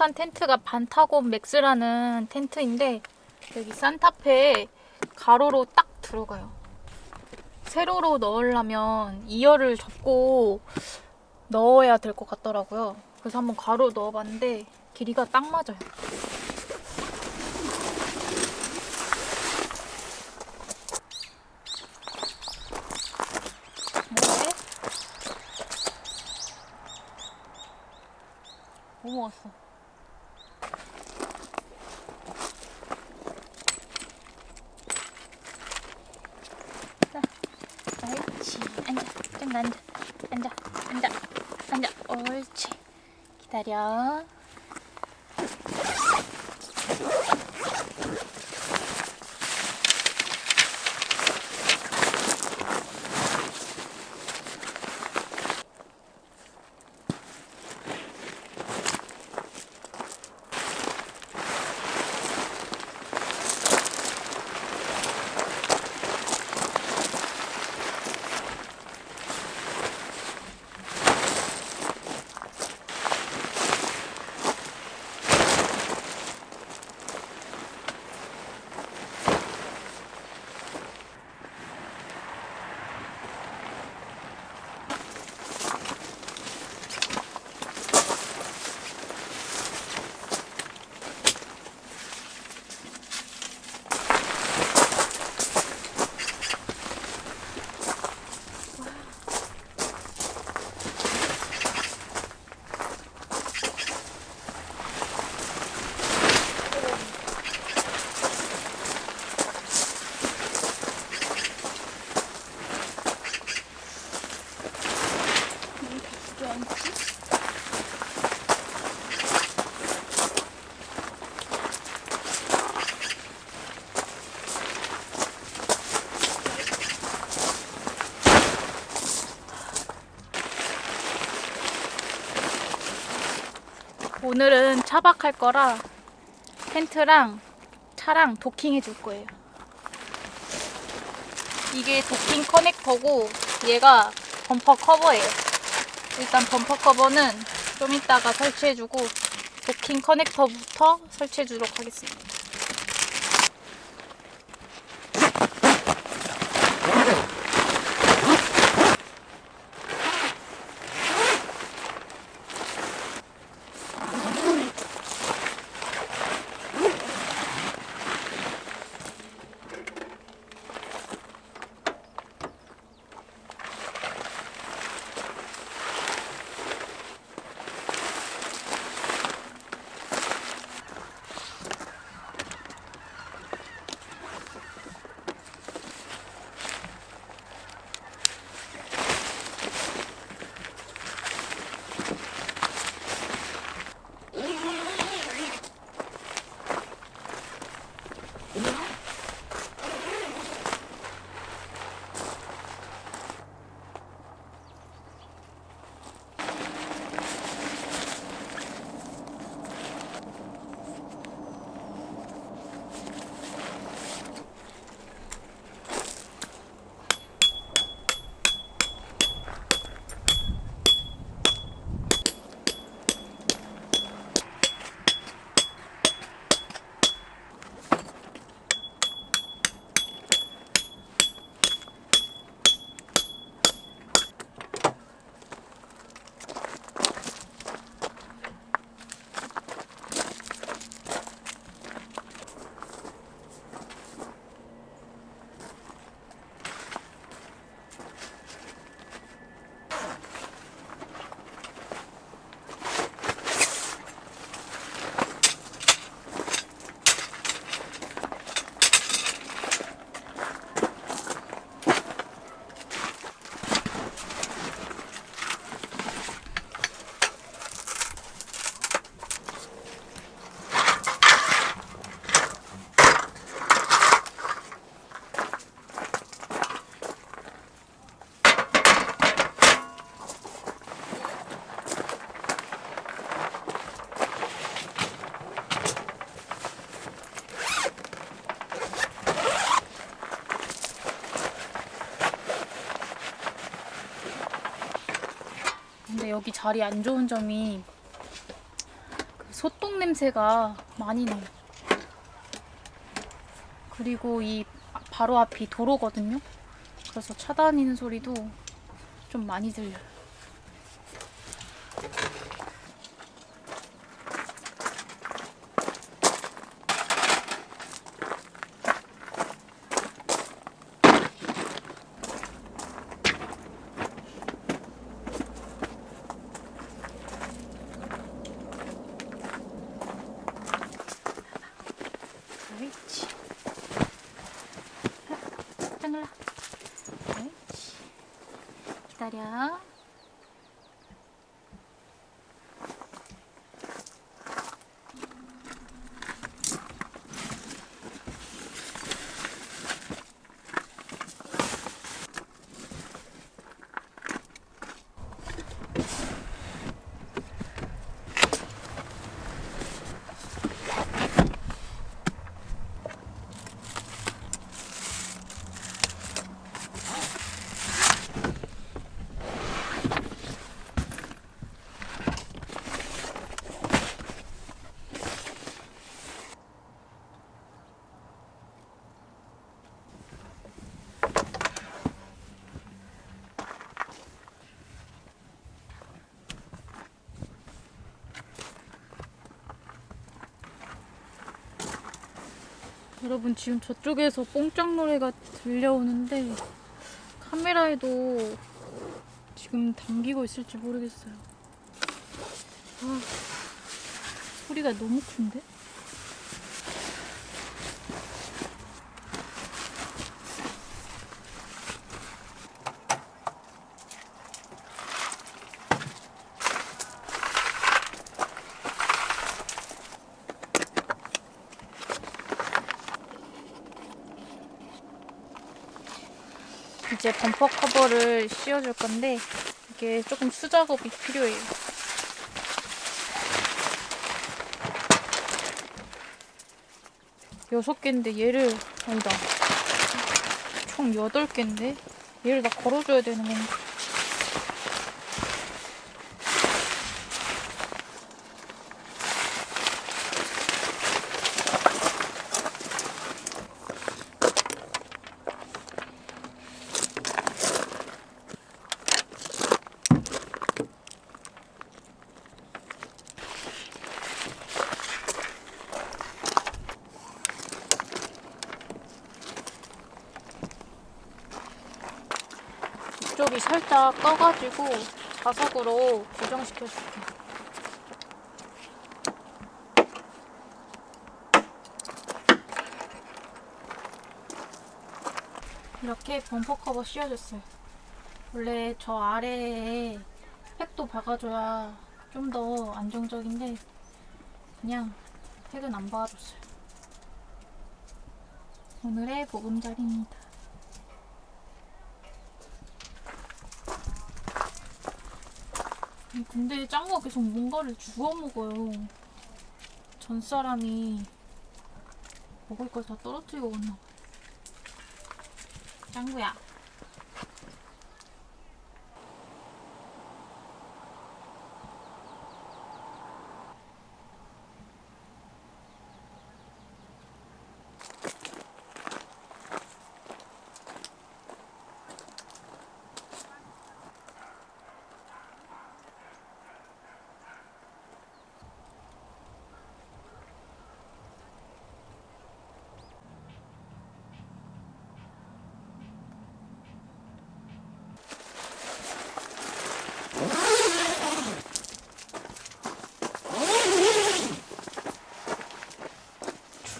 산 텐트가 반타곤 맥스라는 텐트인데 여기 산타페에 가로로 딱 들어가요. 세로로 넣으려면 2열을 접고 넣어야 될 것 같더라고요. 그래서 한번 가로 넣어봤는데 길이가 딱 맞아요. 뭐해? 뭐 먹었어? 자, 옳지. 앉아. 앉아. 앉아. 앉아. 옳지. 기다려. 오늘은 차박할 거라 텐트랑 차랑 도킹 해줄 거예요. 이게 도킹 커넥터고 얘가 범퍼 커버예요. 일단 범퍼 커버는 좀 이따가 설치해주고 도킹 커넥터부터 설치해주도록 하겠습니다. 여기 자리 안 좋은 점이 그 소똥 냄새가 많이 나요. 그리고 이 바로 앞이 도로거든요. 그래서 차 다니는 소리도 좀 많이 들려요. 옳지. 짱글라. 옳지. 기다려. 여러분 지금 저쪽에서 뽕짝 노래가 들려오는데 카메라에도 지금 담기고 있을지 모르겠어요. 아, 소리가 너무 큰데? 이제 범퍼 커버를 씌워줄 건데 이게 조금 수작업이 필요해요. 여섯 개인데 얘를 아니다. 총 여덟 개인데 얘를 다 걸어줘야 되는 건데. 이쪽이 살짝 꺼가지고 자석으로 고정시켜줄게. 이렇게 범퍼 커버 씌워줬어요. 원래 저 아래에 팩도 박아줘야 좀 더 안정적인데 그냥 팩은 안 박아줬어요. 오늘의 보금자리입니다. 아니, 근데 짱구가 계속 뭔가를 주워 먹어요. 전 사람이 먹을 걸 다 떨어뜨리고 갔나 봐요. 짱구야.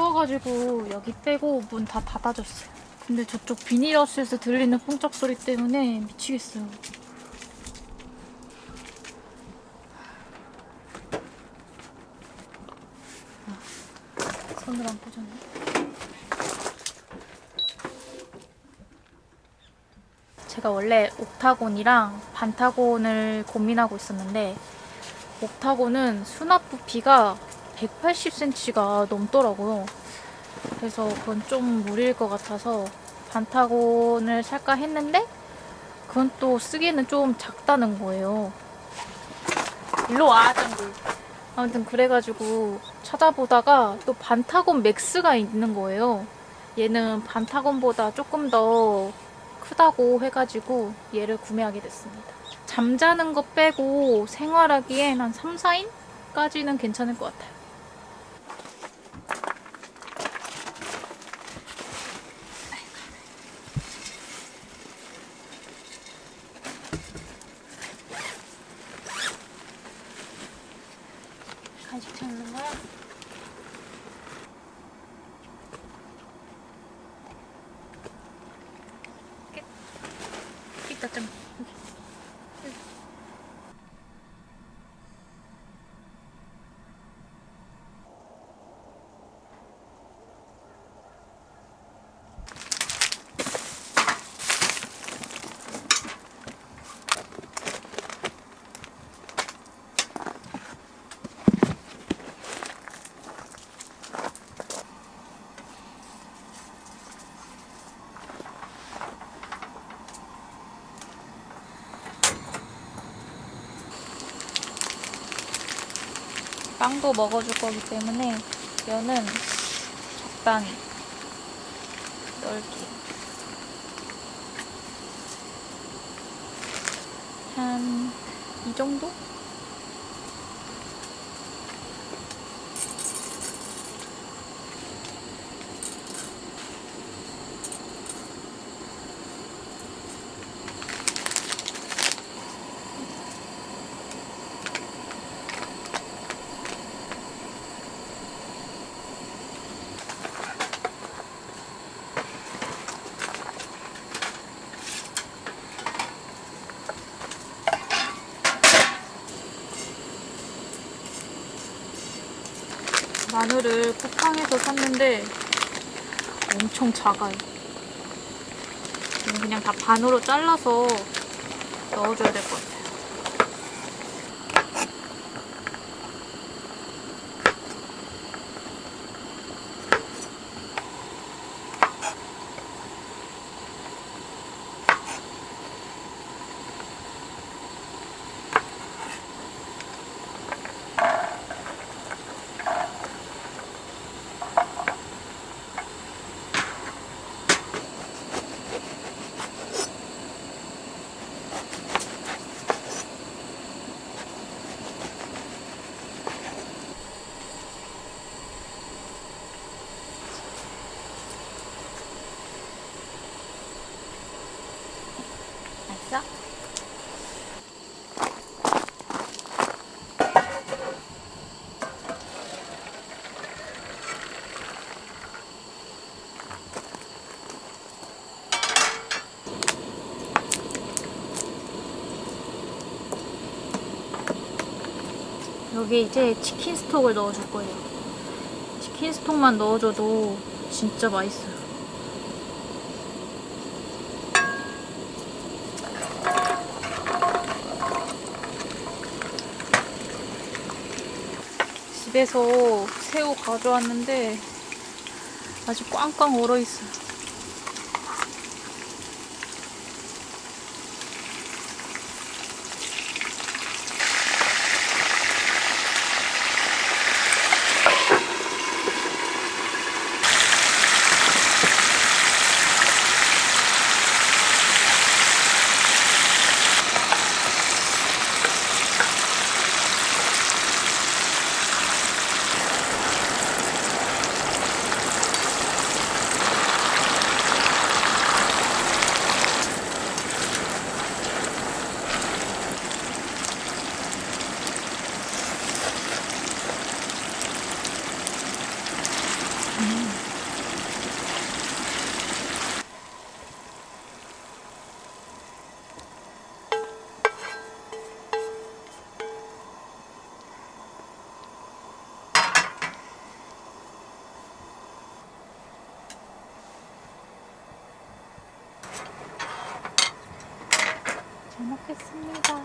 추워가지고 여기 빼고 문 다 닫아줬어요. 근데 저쪽 비닐하우스에서 들리는 뽕짝 소리 때문에 미치겠어요. 아, 손으로 안 꽂았네. 제가 원래 옥타곤이랑 반타곤을 고민하고 있었는데 옥타곤은 수납 부피가 180cm가 넘더라고요. 그래서 그건 좀 무리일 것 같아서 반타곤을 살까 했는데 그건 또 쓰기에는 좀 작다는 거예요. 일로 와, 짱구. 아무튼 그래가지고 찾아보다가 또 반타곤 맥스가 있는 거예요. 얘는 반타곤보다 조금 더 크다고 해가지고 얘를 구매하게 됐습니다. 잠자는 거 빼고 생활하기엔 한 3, 4인까지는 괜찮을 것 같아요. 간식 찾는 거야? 끝. 이따 좀. 빵도 먹어줄 거기 때문에 면은 적당히 넓게 한 이 정도? 마늘을 쿠팡에서 샀는데 엄청 작아요. 그냥 다 반으로 잘라서 넣어줘야 될 것 같아요. 있어? 여기 이제 치킨 스톡을 넣어줄 거예요. 치킨 스톡만 넣어줘도 진짜 맛있어요. 집에서 새우 가져왔는데 아직 꽝꽝 얼어 있어요. 먹겠습니다.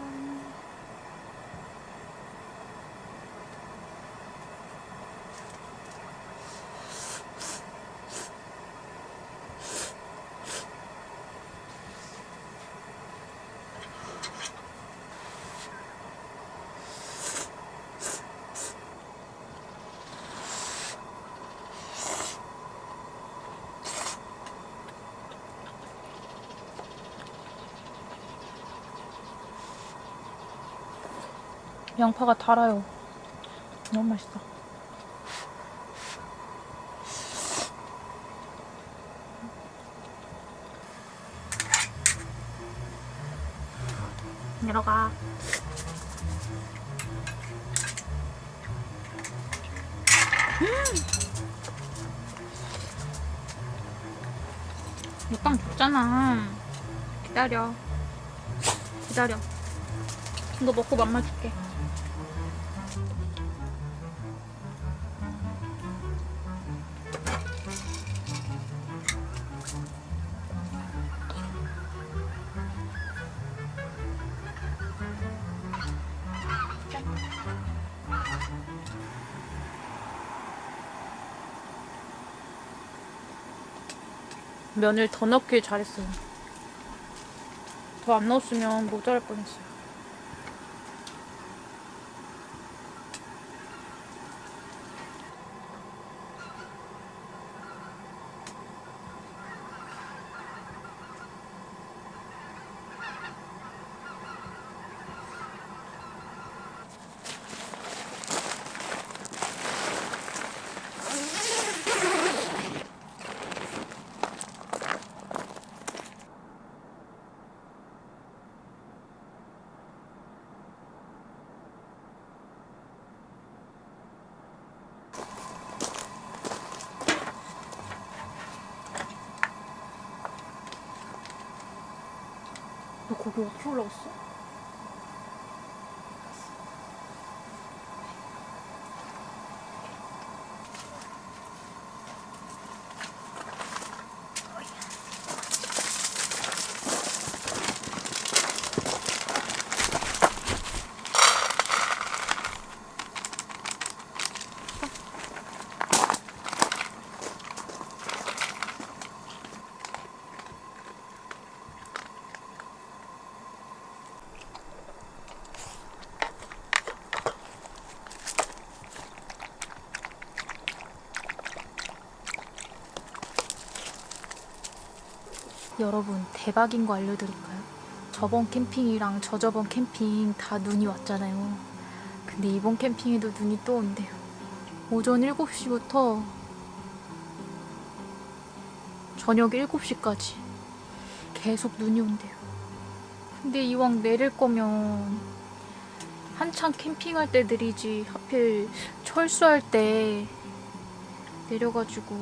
양파가 달아요. 너무 맛있어. 내려가. 이빵 줬잖아. 기다려. 기다려. 이거 먹고 맘마 줄게. 면을 더 넣길 잘했어요. 더 안 넣었으면 모자랄 뻔했어요. 어떻게 올라갔어? 여러분 대박인 거 알려드릴까요? 저번 캠핑이랑 저저번 캠핑 다 눈이 왔잖아요. 근데 이번 캠핑에도 눈이 또 온대요. 오전 7시부터 저녁 7시까지 계속 눈이 온대요. 근데 이왕 내릴 거면 한창 캠핑할 때 내리지 하필 철수할 때 내려가지고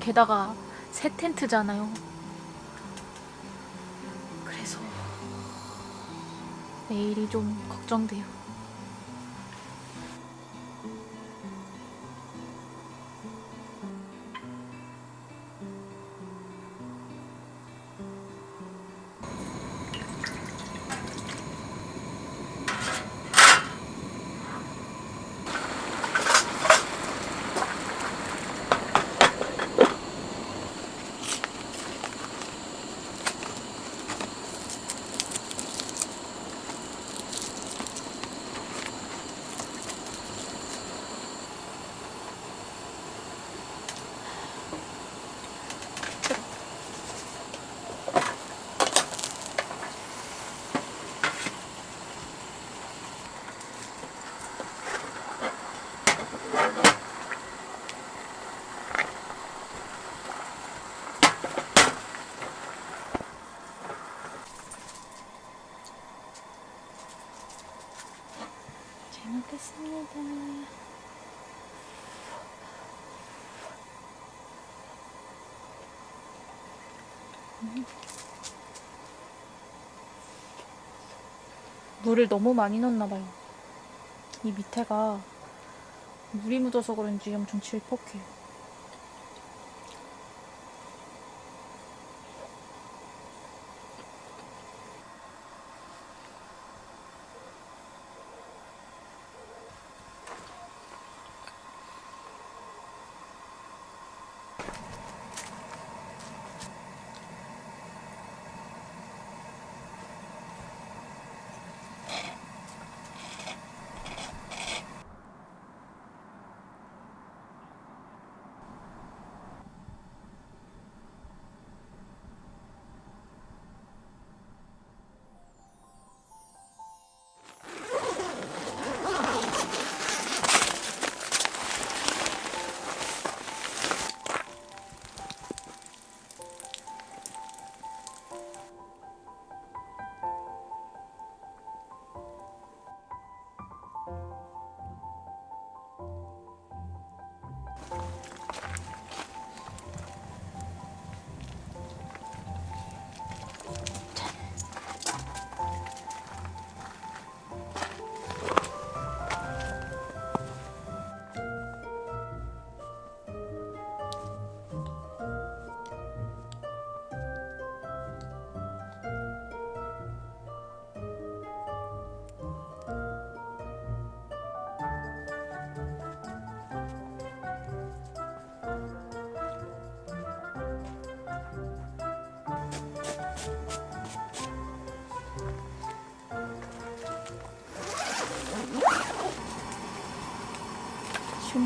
게다가 새 텐트잖아요. 그래서 내일이 좀 걱정돼요. 물을 너무 많이 넣었나 봐요. 이 밑에가 물이 묻어서 그런지 엄청 질퍽해요.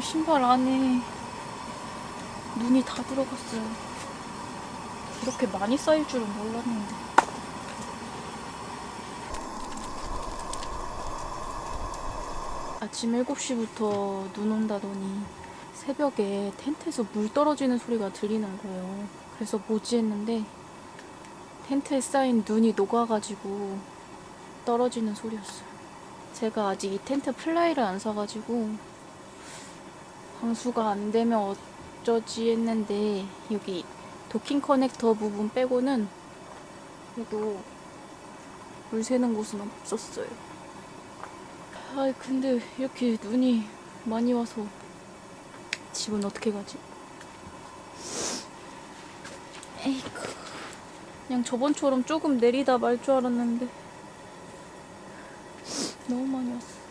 신발 안에 눈이 다 들어갔어요. 이렇게 많이 쌓일 줄은 몰랐는데. 아침 7시부터 눈 온다더니 새벽에 텐트에서 물 떨어지는 소리가 들리는 거예요. 그래서 뭐지 했는데 텐트에 쌓인 눈이 녹아가지고 떨어지는 소리였어요. 제가 아직 이 텐트 플라이를 안 사가지고 방수가 안 되면 어쩌지 했는데 여기 도킹 커넥터 부분 빼고는 그래도 물 새는 곳은 없었어요. 아 근데 이렇게 눈이 많이 와서 집은 어떻게 가지? 에이구 그냥 저번처럼 조금 내리다 말 줄 알았는데 너무 많이 왔어.